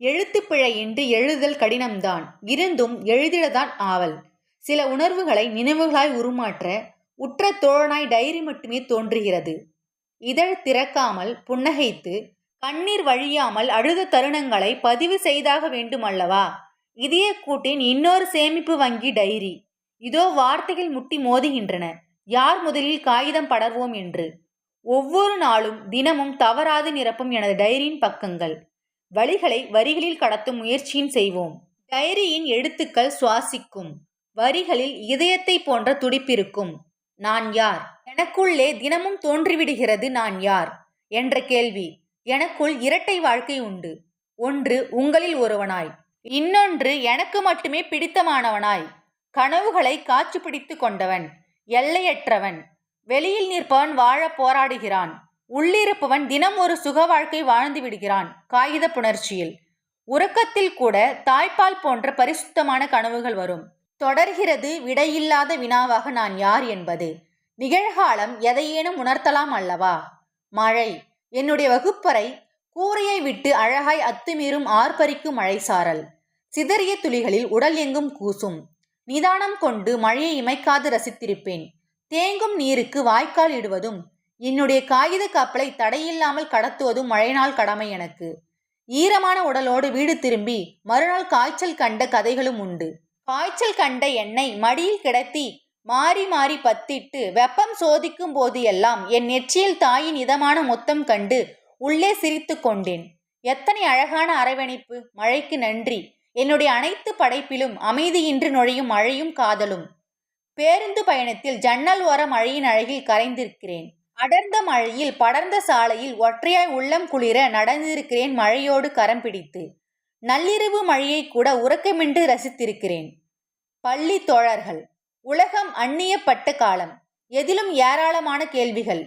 எழுத்துப்பிழை என்று எழுதுதல் கடினம்தான். இருந்தும் எழுதிடதான் ஆவல். சில உணர்வுகளை நினைவுகளாய் உருமாற்ற உற்ற தோழனாய் டைரி மட்டுமே தோன்றுகிறது. இதழ் திறக்காமல் புன்னகைத்து கண்ணீர் வழியாமல் அழுத தருணங்களை பதிவு செய்தாக வேண்டுமல்லவா? இதய கூட்டின் இன்னொரு சேமிப்பு வங்கி டைரி. இதோ வார்த்தைகள் முட்டி மோதுகின்றன. யார் முதலில் காகிதம் படர்வோம் என்று. ஒவ்வொரு நாளும் தினமும் தவறாது நிரப்பும் எனது டைரியின் பக்கங்கள். வழிகளை வரிகளில் கடத்தும் முயற்சியின் செய்வோம். டைரியின் எழுத்துக்கள் சுவாசிக்கும். வரிகளில் இதயத்தை போன்ற துடிப்பிருக்கும். நான் யார்? எனக்குள்ளே தினமும் தோன்றிவிடுகிறது நான் யார்? என்ற கேள்வி. எனக்குள் இரட்டை வாழ்க்கை உண்டு. ஒன்று உங்களில் ஒருவனாய். இன்னொன்று எனக்கு மட்டுமே பிடித்தமானவனாய். கனவுகளை காட்சி பிடித்து கொண்டவன். எல்லையற்றவன். வெளியில் நிற்பவன் வாழ போராடுகிறான். உள்ளிருப்பவன் தினம் ஒரு சுக வாழ்க்கை வாழ்ந்து விடுகிறான். காகித புணர்ச்சியில். உறக்கத்தில் கூட தாய்ப்பால் போன்ற பரிசுத்தமான கனவுகள் வரும். தொடர்கிறது விடையில்லாத வினாவாக நான் யார் என்பது. நிகழ்காலம் எதையேனும் உணர்த்தலாம் அல்லவா? மழை. என்னுடைய வகுப்பறை கூரையை விட்டு அழகாய் அத்துமீறும் ஆர்ப்பரிக்கும் மழை சாரல் சிதறிய துளிகளில் உடல் எங்கும் கூசும். நிதானம் கொண்டு மழையை இமைக்காது ரசித்திருப்பேன். தேங்கும் நீருக்கு வாய்க்கால் இடுவதும் என்னுடைய காகித கப்பலை தடையில்லாமல் கடத்துவதும் மழைநாள் கடமை எனக்கு. ஈரமான உடலோடு வீடு திரும்பி மறுநாள் காய்ச்சல் கண்ட கதைகளும் உண்டு. காய்ச்சல் கண்ட என்னை மடியில் கிடத்தி மாறி மாறி பத்திட்டு வெப்பம் சோதிக்கும் போது எல்லாம் என் நெற்றியில் தாயின் இதமான முத்தம் கண்டு உள்ளே சிரித்து கொண்டேன். எத்தனை அழகான அரவணைப்பு! மழைக்கு நன்றி. என்னுடைய அனைத்து படைப்பிலும் அமைதியின்றி நுழையும் மழையும் காதலும். பேருந்து பயணத்தில் ஜன்னல் ஓர மழையின் அழகில் கரைந்திருக்கிறேன். அடர்ந்த மழையில் படர்ந்த சாலையில் ஒற்றையாய் உள்ளம் குளிர நடந்திருக்கிறேன் மழையோடு கரம் பிடித்து. நள்ளிரவு மழையை கூட உறக்கமின்றி ரசித்திருக்கிறேன். பள்ளி தோழர்கள் உலகம் அந்நியப்பட்ட காலம். எதிலும் ஏராளமான கேள்விகள்.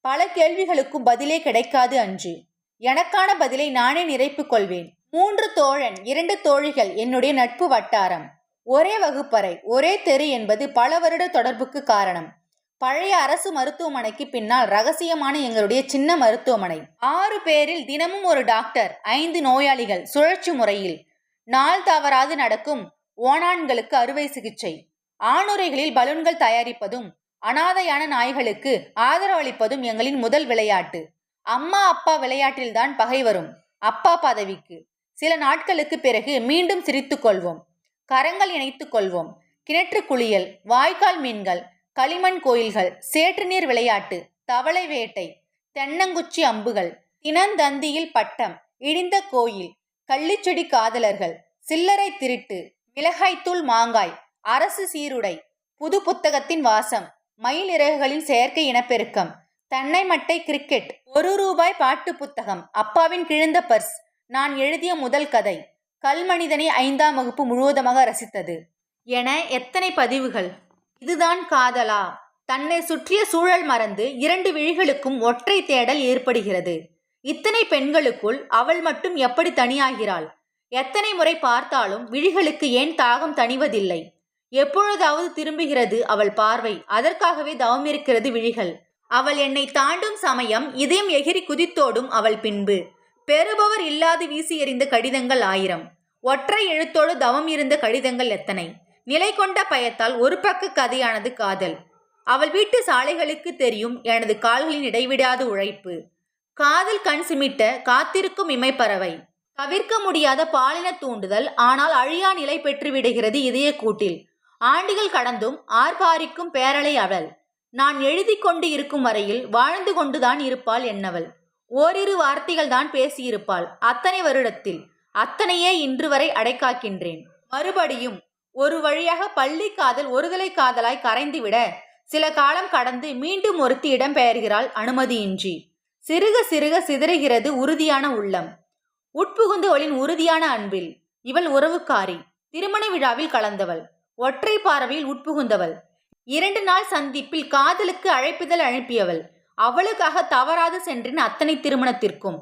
பல கேள்விகளுக்கும் பதிலே கிடைக்காது அன்று. எனக்கான பதிலை நானே நிறைப்பு கொள்வேன். மூன்று தோழன் இரண்டு தோழிகள் என்னுடைய நட்பு வட்டாரம். ஒரே வகுப்பறை ஒரே தெரு என்பது பல வருட தொடர்புக்கு காரணம். பழைய அரசு மருத்துவமனைக்கு பின்னால் ரகசியமான எங்களுடைய சின்ன மருத்துவமனை. ஆறு பேரில் தினமும் ஒரு டாக்டர் ஐந்து நோயாளிகள் சுழற்சி முறையில். நாள் தவறாது நடக்கும் ஓணான்களுக்கு அறுவை சிகிச்சை. ஆணுரைகளில் பலூன்கள் தயாரிப்பதும் அனாதையான நாய்களுக்கு ஆதரவளிப்பதும் எங்களின் முதல் விளையாட்டு. அம்மா அப்பா விளையாட்டில்தான் பகை வரும் அப்பா பதவிக்கு. சில நாட்களுக்கு பிறகு மீண்டும் சிரித்துக் கொள்வோம். கரங்கள் இணைத்துக் கொள்வோம். கிணற்று குளியல் வாய்க்கால் மீன்கள் களிமண் கோயில்கள் சேற்று நீர் விளையாட்டு தவளை வேட்டை தென்னங்குச்சி அம்புகள் தினந்தந்தியில் பட்டம் இடிந்த கோயில் கள்ளிச்செடி காதலர்கள் சில்லறை திருட்டு மிளகாய்த்தூள் மாங்காய் அரசு சீருடை புது புத்தகத்தின் வாசம் மயில் இறகுகளின் செயற்கை இனப்பெருக்கம் தன்னை மட்டை கிரிக்கெட் ஒரு ரூபாய் பாட்டு புத்தகம் அப்பாவின் கிழிந்த பர்ஸ் நான் எழுதிய முதல் கதை கல்மனிதனை ஐந்தாம் வகுப்பு முழுவதுமாக ரசித்தது. என எத்தனை பதிவுகள்? இதுதான் காதலா? தன்னை சுற்றிய சூழல் மறந்து இரண்டு விழிகளுக்கும் ஒற்றை தேடல் ஏற்படுகிறது. இத்தனை பெண்களுக்குள் அவள் மட்டும் எப்படி தனியாகிறாள்? எத்தனை முறை பார்த்தாலும் விழிகளுக்கு ஏன் தாகம் தணிவதில்லை? எப்பொழுதாவது திரும்புகிறது அவள் பார்வை. அதற்காகவே தவமிருக்கிறது விழிகள். அவள் என்னை தாண்டும் சமயம் இதயம் எகிரி குதித்தோடும் அவள் பின்பு. பெறுபவர் இல்லாது வீசி எறிந்த கடிதங்கள் ஆயிரம். ஒற்றை எழுத்தோடு தவம் இருந்த கடிதங்கள் எத்தனை? நிலை கொண்ட பயத்தால் ஒரு பக்க கதையானது காதல். அவள் வீட்டு சாலைகளுக்கு தெரியும் எனது கால்களின் இடைவிடாத உழைப்பு. காதல் கண் சிமிட்ட காத்திருக்கும் இமைப்பறவை. தவிர்க்க முடியாத பாலின தூண்டுதல் ஆனால் அழியா நிலை பெற்று விடுகிறது இதய கூட்டில். ஆண்டுகள் கடந்தும் ஆர்ப்பாரிக்கும் பேரலை அவள். நான் எழுதி கொண்டு இருக்கும் வரையில் வாழ்ந்து கொண்டுதான் இருப்பாள் என்னவள். ஓரிரு வார்த்தைகள் தான் பேசியிருப்பாள் அத்தனை வருடத்தில். அத்தனையே இன்று வரை அடைக்காக்கின்றேன். மறுபடியும் ஒரு வழியாக பள்ளி காதல் ஒருதலை காதலாய் கரைந்துவிட சில காலம் கடந்து மீண்டும் ஒருத்தி இடம்பெயர்கிறாள் அனுமதியின்றி. சிறுக சிறுக சிதறுகிறது உறுதியான உள்ளம். உட்புகுந்து அவளின் உறுதியான அன்பில். இவள் உறவுக்காரி. திருமண விழாவில் கலந்தவள். ஒற்றை பார்வையில் உட்புகுந்தவள். இரண்டு நாள் சந்திப்பில் காதலுக்கு அழைப்புதல் அனுப்பியவள். அவளுக்காக தவறாது சென்றின் அத்தனை திருமணத்திற்கும்.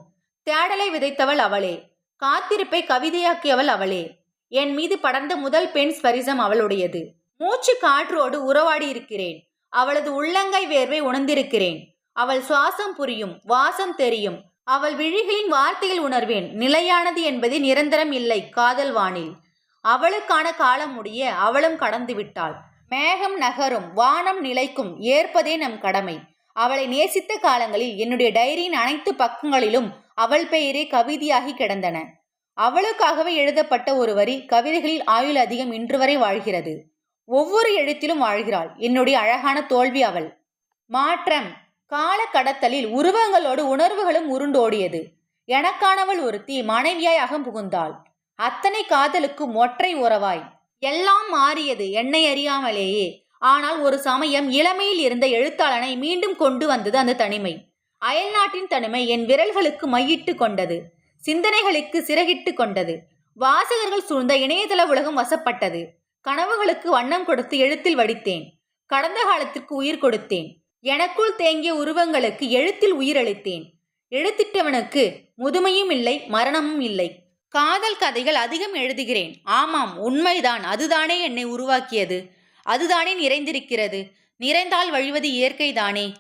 தேடலை விதைத்தவள் அவளே. காத்திருப்பை கவிதையாக்கியவள் அவளே. என் மீது படர்ந்த முதல் பெண் ஸ்பரிசம் அவளுடையது. மூச்சு காற்றோடு உறவாடி இருக்கிறேன். அவளது உள்ளங்கை வேர்வை உணர்ந்திருக்கிறேன். அவள் சுவாசம் புரியும் வாசம் தெரியும். அவள் விழிகளின் வார்த்தையில் உணர்வேன். நிலையானது என்பது நிரந்தரம் இல்லை காதல் வானில். அவளுக்கான காலம் முடிய அவளும் கடந்து விட்டாள். மேகம் நகரும் வானம் நிலைக்கும் ஏற்பதே நம் கடமை. அவளை நேசித்த காலங்களில் என்னுடைய டைரியின் அனைத்து பக்கங்களிலும் அவள் பெயரே கவிதையாகி கிடந்தன. அவளுக்காகவே எழுதப்பட்ட ஒரு வரி கவிதைகளில் ஆயுள் அதிகம் இன்று வரை வாழ்கிறது. ஒவ்வொரு எழுத்திலும் வாழ்கிறாள். என்னுடைய அழகான தோல்வி அவள். மாற்றம். கால கடத்தலில் உருவங்களோடு உணர்வுகளும் உருண்டோடியது. எனக்கானவள் ஒருத்தி மனைவியாய் அகம் புகுந்தாள். அத்தனை காதலுக்கும் ஒற்றை உறவாய். எல்லாம் மாறியது என்னை அறியாமலேயே. ஆனால் ஒரு சமயம் இளமையில் இருந்த எழுத்தாளனை மீண்டும் கொண்டு வந்தது அந்த தனிமை. அயல்நாட்டின் தனிமை என் விரல்களுக்கு மையிட்டு கொண்டது. சிந்தனைகளுக்கு சிறகிட்டு கொண்டது. வாசகர்கள் சூழ்ந்த இணையதள உலகம் வசப்பட்டது. கனவுகளுக்கு வண்ணம் கொடுத்து எழுத்தில் வடித்தேன். கடந்த காலத்திற்கு உயிர் கொடுத்தேன். எனக்குள் தேங்கிய உருவங்களுக்கு எழுத்தில் உயிரளித்தேன் எழுத்திட்டவனுக்கு முதுமையும் இல்லை மரணமும் இல்லை. காதல் கதைகள் அதிகம் எழுதுகிறேன். ஆமாம் உண்மைதான். அதுதானே என்னை உருவாக்கியது. அதுதானே நிறைந்திருக்கிறது. நிறைந்தால் வழிவது இயற்கைதானே.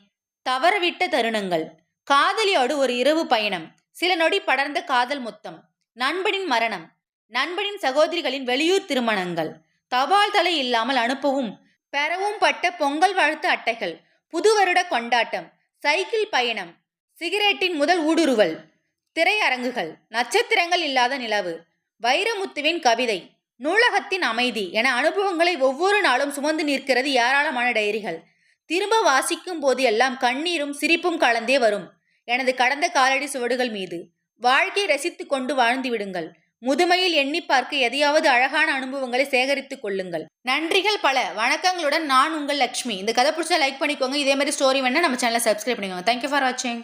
தவறவிட்ட தருணங்கள். காதலியோடு ஒரு இரவு பயணம். சில நொடி படர்ந்த காதல் முத்தம் நண்பனின் மரணம் நண்பனின் சகோதரிகளின் வெளியூர் திருமணங்கள் தபால் தலை இல்லாமல் அனுப்பவும் பெறவும் பட்ட பொங்கல் வாழ்த்து அட்டைகள் புது வருட கொண்டாட்டம் சைக்கிள் பயணம் சிகரெட்டின் முதல் ஊடுருவல் திரையரங்குகள் நட்சத்திரங்கள் இல்லாத நிலவு வைரமுத்துவின் கவிதை நூலகத்தின் அமைதி என அனுபவங்களை ஒவ்வொரு நாளும் சுமந்து நிற்கிறது ஏராளமான டைரிகள். திரும்ப வாசிக்கும் போது எல்லாம் கண்ணீரும் சிரிப்பும் கலந்தே வரும். எனது கடந்த காலடி சுவடுகள் மீது. வாழ்க்கை ரசித்து கொண்டு வாழ்ந்து விடுங்கள். முதுமையில் எண்ணி பார்க்க எதையாவது அழகான அனுபவங்களை சேகரித்துக் கொள்ளுங்கள். நன்றிகள் பல. வணக்கங்களுடன் நான் உங்கள் லக்ஷ்மி. இந்த கதை பிடிச்சா லைக் பண்ணிக்கோங்க. இதே மாதிரி ஸ்டோரி வேணா நம்ம சேனலை சப்ஸ்கிரைப் பண்ணிக்கோங்க. தேங்க்யூ ஃபார் வாட்சிங்